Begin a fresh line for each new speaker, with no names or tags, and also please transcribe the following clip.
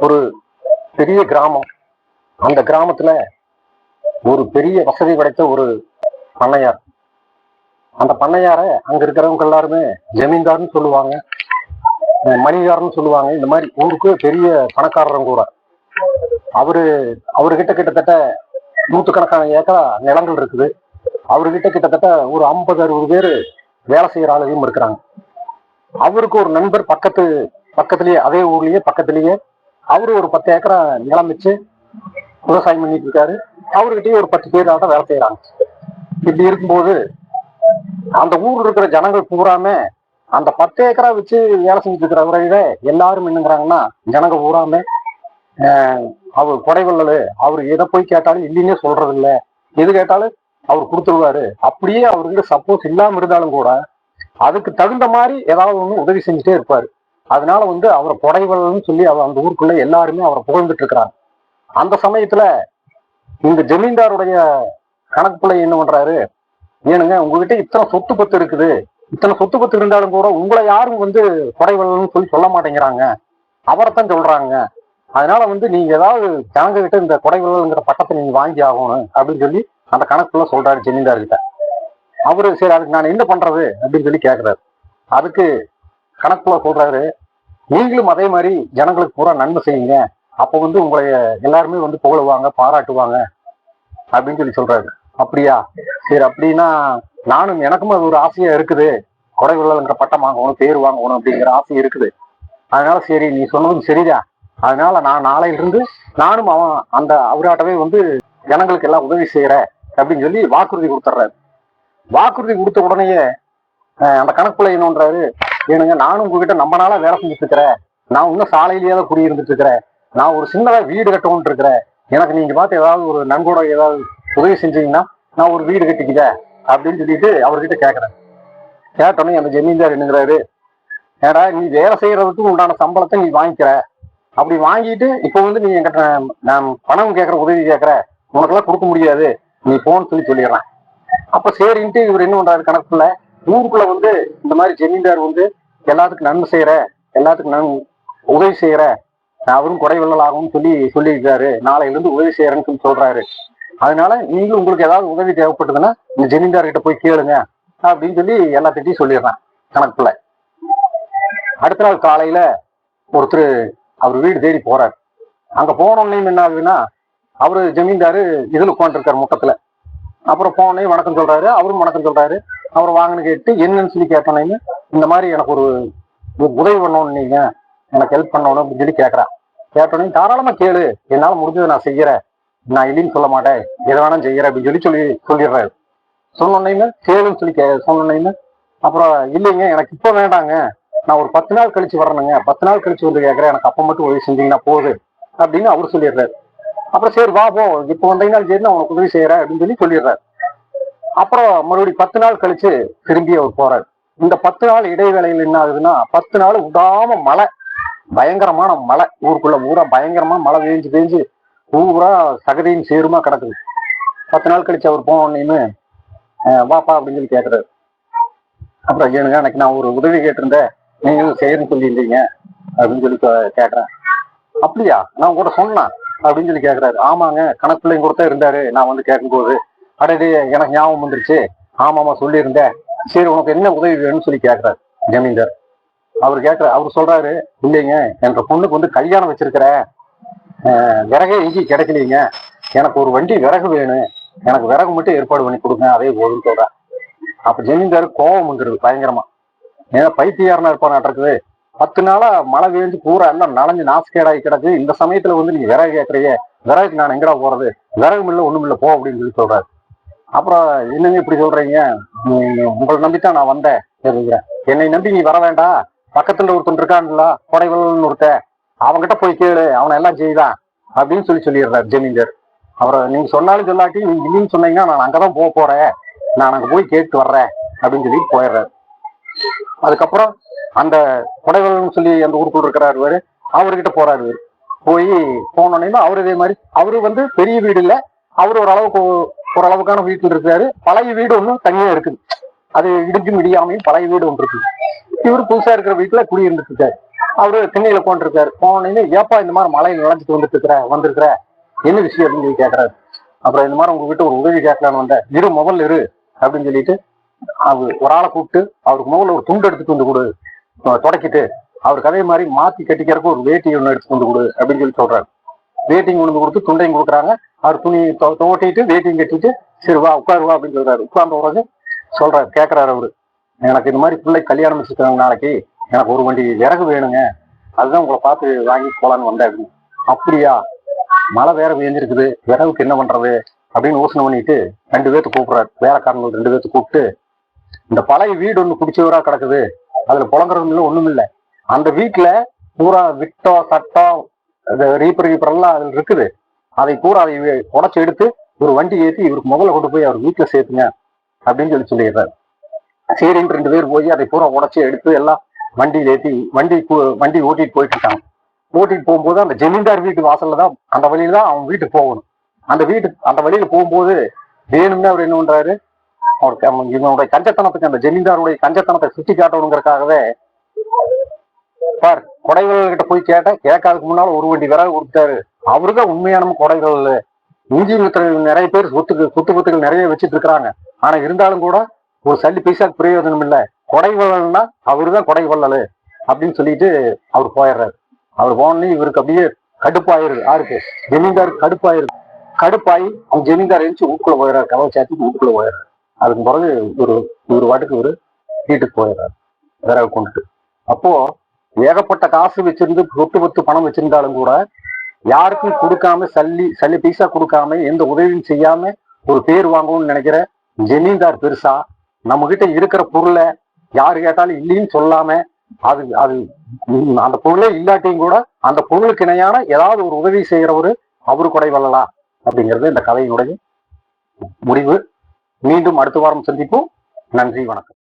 ஒரு பெரிய கிராமம். அந்த கிராமத்துல ஒரு பெரிய வசதி படைத்த ஒரு பண்ணையார். அந்த பண்ணையார அங்க இருக்கிறவங்க எல்லாருமே ஜமீன்தார்னு சொல்லுவாங்க அஹ் மணிகாரன்னு சொல்லுவாங்க. இந்த மாதிரி ஊருக்கு பெரிய பணக்காரரும் கூட. அவரு அவர்கிட்ட கிட்டத்தட்ட நூற்றுக்கணக்கான ஏக்கரா நிலங்கள் இருக்குது. அவர்கிட்ட கிட்டத்தட்ட ஒரு ஐம்பது அறுபது பேர் வேலை செய்யற ஆளுகையும் இருக்கிறாங்க. அவருக்கு ஒரு நண்பர் பக்கத்து பக்கத்துலயே அதே ஊர்லயே பக்கத்துலயே அவரு ஒரு பத்து ஏக்கரா நிலம் வச்சு விவசாயம் பண்ணிட்டு இருக்காரு. அவர்கிட்டயும் ஒரு பத்து பேர் ஆட்டம் வேலை செய்யறாங்க இப்படி இருக்கும்போது அந்த ஊர்ல இருக்கிற ஜனங்கள் பூராம அந்த பத்து ஏக்கரா வச்சு வேலை செஞ்சுட்டு இருக்கிறவரை எல்லாரும் என்னங்கிறாங்கன்னா ஜனங்க பூராமே அவர் கொடைவள்ளல் அவர் எதை போய் கேட்டாலும் இல்லைன்னே சொல்றது இல்ல. எது கேட்டாலும் அவர் கொடுத்துருவாரு. அப்படியே அவருக்கு சப்போஸ் இல்லாம இருந்தாலும் கூட அதுக்கு தகுந்த மாதிரி ஏதாவது ஒண்ணு உதவி செஞ்சுட்டே இருப்பாரு. அதனால வந்து அவரை கொடைவள்ளல்னு சொல்லி அவர் அந்த ஊருக்குள்ள எல்லாருமே அவரை புகழ்ந்துட்டு இருக்கிறாங்க. அந்த சமயத்துல இந்த ஜமீன்தாருடைய கணக்கு பிள்ளை என்ன பண்றாரு? ஏனுங்க உங்ககிட்ட இத்தனை சொத்து பத்து இருக்குது. இத்தனை சொத்து பத்து இருந்தாலும் கூட உங்களை யாரும் வந்து கொடைவள்ளல்னு சொல்லி சொல்ல மாட்டேங்கிறாங்க. அவரைத்தான் சொல்றாங்க. அதனால வந்து நீங்க ஏதாவது ஜனங்க கிட்ட இந்த கொடைவள்ளல்ங்கிற பட்டத்தை நீங்க வாங்கி ஆகணும் அப்படின்னு சொல்லி அந்த கணக்குள்ள சொல்றாரு ஜமீன்தார் கிட்ட அவரு சரி அதுக்கு நான் என்ன பண்றது அப்படின்னு சொல்லி கேக்குறாரு. அதுக்கு கணக்குல சொல்றாரு. நீங்களும் அதே மாதிரி ஜனங்களுக்கு பூரா நன்மை செய்யுங்க. அப்போ வந்து உங்களை எல்லாருமே வந்து புகழுவாங்க பாராட்டுவாங்க அப்படின்னு சொல்லி சொல்றாரு. அப்படியா? சரி அப்படின்னா நானும் எனக்கும் அது ஒரு ஆசையா இருக்குது. கொடைவிழல்ங்கிற பட்டம் வாங்கணும் பேர் வாங்கணும் அப்படிங்கிற ஆசை இருக்குது. அதனால சரி நீ சொன்னதும் சரிதான். அதனால நான் நாளையிலிருந்து நானும் அவன் அந்த அவராட்டவே வந்து ஜனங்களுக்கு எல்லாம் உதவி செய்யறேன் அப்படின்னு சொல்லி வாக்குறுதி கொடுத்துட்றாரு. வாக்குறுதி கொடுத்த உடனேயே அந்த கணக்குள்ள என்னன்றாரு ஏனுங்க நானும் உங்ககிட்ட நம்ம நாளா வேலை செஞ்சுட்டு இருக்கிறேன் நான் இன்னும் சாலையிலேயே தான் குடியிருந்துட்டு இருக்கிறேன் நான் ஒரு சின்னதா வீடு கட்டணும்னு இருக்கிறேன் எனக்கு நீங்க பார்த்து ஏதாவது ஒரு நன்கோட ஏதாவது உதவி செஞ்சீங்கன்னா நான் ஒரு வீடு கட்டிக்கிறேன் அப்படின்னு சொல்லிட்டு அவர்கிட்ட கேட்கறேன் கேட்டோன்னே அந்த ஜமீன்தார் என்னங்கிறாரு ஏடா நீ வேலை செய்யறதுக்கு உண்டான சம்பளத்தை நீ வாங்கிக்கிற. அப்படி வாங்கிட்டு இப்போ வந்து நீ என்கிட்ட நான் பணம் கேட்கற உதவி கேட்கற உனக்கெல்லாம் கொடுக்க முடியாது. நீ போன்னு சொல்லி சொல்லிடுறேன். அப்ப சரின்ட்டு இவர் என்ன பண்றாரு கணக்குல ஊருக்குள்ள வந்து இந்த மாதிரி ஜமீன்தார் வந்து எல்லாத்துக்கும் நன்மை செய்யற எல்லாத்துக்கும் நன் உதவி செய்யற அவரும் கொடை ஆகும்னு சொல்லி சொல்லியிருக்காரு. நாளையில இருந்து உதவி செய்யறேன்னு சொல்லி சொல்றாரு. அதனால நீங்களும் உங்களுக்கு ஏதாவது உதவி தேவைப்பட்டதுன்னா இந்த ஜமீன்தார்கிட்ட போய் கேளுங்க அப்படின்னு சொல்லி எல்லாத்திட்டையும் சொல்லிடுறேன். கணக்குல. அடுத்த நாள் காலையில ஒருத்தர் அவர் வீடு தேடி போறாரு. அங்க போனோடனே என்ன ஆகுதுன்னா அவரு ஜமீன்தாரு இதுல உட்காந்துருக்காரு முட்டத்துல அப்புறம் போனே வணக்கம் சொல்றாரு அவரும் வணக்கம் சொல்றாரு. அவர் வாங்கன்னு கேட்டு என்னன்னு சொல்லி கேட்டோன்னே இந்த மாதிரி எனக்கு ஒரு ஒரு உதவி பண்ணணும் நீங்க எனக்கு ஹெல்ப் பண்ணணும் அப்படின்னு சொல்லி கேட்கறான் கேட்டோன்னே தாராளமா கேளு என்னால முடிஞ்சதை நான் செய்யறேன். நான் இல்லைன்னு சொல்ல மாட்டேன். எதை வேணாலும் செய்யறேன் அப்படின்னு சொல்லி சொல்லி சொல்லிடுறாரு. சொன்னோன்னே கேளுன்னு சொல்லி கே சொன்னோன்னே அப்புறம் இல்லைங்க எனக்கு இப்போ வேண்டாங்க. நான் ஒரு பத்து நாள் கழிச்சு வரணுங்க பத்து நாள் கழிச்சு வந்து கேட்கறேன் எனக்கு அப்போ மட்டும் உதவி செஞ்சீங்கன்னா போகுது அப்படின்னு அவர் சொல்லிடுறாரு. அப்புறம் சரி வா போ. இப்போ வந்தீங்கன்னா சரி நான் உனக்கு உதவி செய்யறேன் அப்படின்னு சொல்லி சொல்லிடுறாரு. அப்புறம் மறுபடியும் பத்து நாள் கழிச்சு திரும்பி அவர் போறாரு. இந்த பத்து நாள் இடைவேளையில் என்ன ஆகுதுன்னா பத்து நாள் விடாம மழை பயங்கரமான மழை. ஊருக்குள்ள ஊரா பயங்கரமா மழை பெஞ்சு பெஞ்சு ஊரா சகதியும் சேருமா கிடக்குது. பத்து நாள் கழிச்சு அவர் போனோன்னு வாப்பா அப்படின்னு சொல்லி கேட்குறாரு அப்புறம் ஏனுங்க எனக்கு நான் ஒரு உதவி கேட்டிருந்தேன். நீங்களும் செய்யணும்னு சொல்லியிருந்தீங்க அப்படின்னு சொல்லி கே- அப்படியா? நான் உங்கள்கிட்ட சொன்னேன் அப்படின்னு சொல்லி கேட்குறாரு ஆமாங்க கணக்குள்ளையும் கொடுத்தா இருந்தாரு. நான் வந்து கேட்கும்போது அடடே எனக்கு ஞாபகம் வந்துருச்சு. ஆமாமா சொல்லியிருந்தேன். சரி உனக்கு என்ன உதவி வேணும்னு சொல்லி கேட்கறாரு ஜமீன்தார். அவர் கேட்கிற அவர் சொல்றாரு இல்லைங்க என்ற பொண்ணுக்கு வந்து கல்யாணம் வச்சிருக்கிறேன் விறகே எங்கேயும் கிடைக்கலீங்க. எனக்கு ஒரு வண்டி விறகு வேணும். எனக்கு விறகு மட்டும் ஏற்பாடு பண்ணி கொடுங்க அதே போதும்னு சொல்றேன் அப்ப ஜமீன்தார் கோபம் வந்துருது பயங்கரமா. ஏன்னா பைத்தியாரனா இருப்பானாட்டிருக்குது பத்து நாளா மழை வேஞ்சு பூரா எல்லாம் நனைஞ்சு நாசுக்கேடாகி கிடக்கு. இந்த சமயத்துல வந்து நீங்க விறகு கேட்கறீங்க விறகுக்கு நான் எங்கடா போறது? விறகு மில்ல ஒண்ணும் இல்ல போ அப்படின்னு சொல்லி சொல்றாரு. அப்புறம் என்னங்க இப்படி சொல்றீங்க? உங்களை நம்பித்தான் நான் வந்தேன். என்னை நம்பி நீ வர வேண்டாம். பக்கத்துல ஒருத்தன் இருக்கான்ல கொடைவள்ளல்னு ஒருத்தன். அவன்கிட்ட போய் கேளு அவனை எல்லாம் செய்தான் அப்படின்னு சொல்லி சொல்லிடுறாரு ஜமீன்தார். அவரை நீங்க சொன்னாலும் சொல்லாட்டி நீங்க இல்லைன்னு சொன்னீங்கன்னா நான் அங்கதான் போக போறேன். நான் அங்க போய் கேட்டு வர்றேன். அப்படின்னு சொல்லி போயிடுறாரு. அதுக்கப்புறம் அந்த கொடைவள்ளல்னு சொல்லி அந்த ஊருக்குள் இருக்கிறாரு இவரு. அவர்கிட்ட போறாரு போய் போனோடனே அவரு இதே மாதிரி அவரு வந்து பெரிய வீடு இல்லை. அவரு ஓரளவுக்கு ஓரளவுக்கான வீட்டில் இருக்காரு பழைய வீடு ஒன்றும் தனியா இருக்குது. அது இடிஞ்சும் இடியாமையும் பழைய வீடு ஒன்று இருக்குது. இவரு புதுசா இருக்கிற வீட்டுல குடியிருந்துட்டு இருக்காரு. அவரு திண்ணையில போன்றிருக்காரு போனோடனே ஏப்பா இந்த மாதிரி மலையில் நுழைஞ்சிட்டு வந்துட்டு இருக்கிற வந்திருக்கிற? என்ன விஷயம்? அப்படின்னு சொல்லி கேட்கறாரு அப்புறம் இந்த மாதிரி உங்ககிட்ட ஒரு உதவி கேட்கலான்னு வந்தேன். இரு முதல் இரு. அப்படின்னு சொல்லிட்டு அவர் ஒரு ஆளை கூப்பிட்டு அவருக்கு முதல்ல ஒரு துண்டு எடுத்துட்டு வந்து கொடு. தொடக்கிட்டு அவருக்கு அதே மாதிரி மாத்தி கட்டிக்கிறதுக்கு ஒரு வேட்டி ஒன்று எடுத்துட்டு வந்து கொடு அப்படின்னு சொல்லி சொல்றாரு. வேட்டிங் கொண்டு வந்து கொடுத்து துண்டையும் கொடுக்குறாங்க. அவர் துணி துவட்டிட்டு வேட்டிங் கட்டிட்டு சரி வா உட்காரு வா அப்படின்னு சொல்றாரு. உட்கார்ந்த பிறகு சொல்றாரு கேட்கிறாரு அவரு. எனக்கு இந்த மாதிரி பிள்ளை கல்யாணம் வச்சுருக்காங்க நாளைக்கு எனக்கு ஒரு வண்டி விறகு வேணுங்க. அதுதான் உங்களை பார்த்து வாங்கி போலான்னு வந்தேன் அப்படின்னு. அப்படியா? மழை வேற பெஞ்சிருக்குது. விறகுக்கு என்ன பண்றது? அப்படின்னு யோசனை பண்ணிட்டு ரெண்டு பேர்த்து கூப்பிடுறாரு. வேலைக்காரங்க ரெண்டு பேர்த்து கூப்பிட்டு இந்த பழைய வீடு ஒண்ணு குடிச்சவரா கிடக்குது. அதுல புலங்குறதுல ஒண்ணும் இல்லை அந்த வீட்டுல பூரா விட்டம் சட்டம் இந்த ரீப்பர் ரீப்பர் எல்லாம் அதில் இருக்குது. அதை பூரா அதை உடச்சி எடுத்து ஒரு வண்டி ஏற்றி இவருக்கு முதல்ல கொண்டு போய் அவர் வீட்டில் சேர்த்துங்க அப்படின்னு சொல்லி சொல்லிடுறாரு. சரின்னு ரெண்டு பேர் போய் அதை பூரா உடச்சி எடுத்து எல்லாம் வண்டியில் ஏற்றி வண்டி வண்டி ஓட்டிட்டு போயிட்டு இருக்காங்க. ஓட்டிட்டு போகும்போது அந்த ஜமீன்தார் வீட்டு வாசல்ல தான் அந்த வழியில தான் அவன் வீட்டுக்கு போகணும். அந்த வீட்டு அந்த வழியில போகும்போது வேணும்னு அவர் என்ன பண்றாரு? அவருக்கு அவன் இவனுடைய கஞ்சத்தனத்துக்கு அந்த ஜமீன்தாருடைய கஞ்சத்தனத்தை சுட்டி காட்டணுங்கிறக்காகவே பார் கொடைகள்கிட்ட போய் கேட்டேன். கேட்காதுக்கு முன்னால ஒரு வண்டி விறகு கொடுத்தாரு அவருதான் உண்மையான கொடைகள் இஞ்சி நிறைய பேர் சொத்துக்கு சொத்து பத்துகள் நிறைய வச்சுட்டு இருக்கிறாங்க. ஆனா இருந்தாலும் கூட ஒரு சல்லி பைசா பிரயோஜனம் இல்லை. கொடை வள்ளல்னா அவருதான் கொடை வள்ளல் அப்படின்னு சொல்லிட்டு அவர் போயிடுறாரு. அவர் போனே இவருக்கு அப்படியே கடுப்பாயிருது. யாருக்கு? ஜமீன்தார் கடுப்பாயிருது. கடுப்பாயி அவங்க ஜமீன்தார் எழுந்து வீட்டுக்குள்ள போயிடுறாரு. கதவை சாத்தி வீட்டுக்குள்ள போயிடுறாரு. அதுக்கு பிறகு ஒரு ஒரு வாட்டுக்கு ஒரு வீட்டுக்கு போயிடுறாரு. விறகு கொண்டுட்டு. அப்போ ஏகப்பட்ட காசு வச்சிருந்து சொத்து பத்து பணம் வச்சிருந்தாலும் கூட யாருக்கும் கொடுக்காம சல்லி சல்லி பைசா கொடுக்காம எந்த உதவியும் செய்யாம ஒரு பேர் வாங்கணும்னு நினைக்கிற ஜமீன்தார் பெருசா நம்ம கிட்ட இருக்கிற பொருளை யாரு கேட்டாலும் இல்லைன்னு சொல்லாம அது அது அந்த பொருளே இல்லாட்டியும் கூட அந்த பொருளுக்கு இணையான ஏதாவது ஒரு உதவி செய்யறவரு அவரு கொடை வல்லலா அப்படிங்கிறது இந்த கதையினுடைய முடிவு. மீண்டும் அடுத்த வாரம் சந்திப்போம். நன்றி வணக்கம்.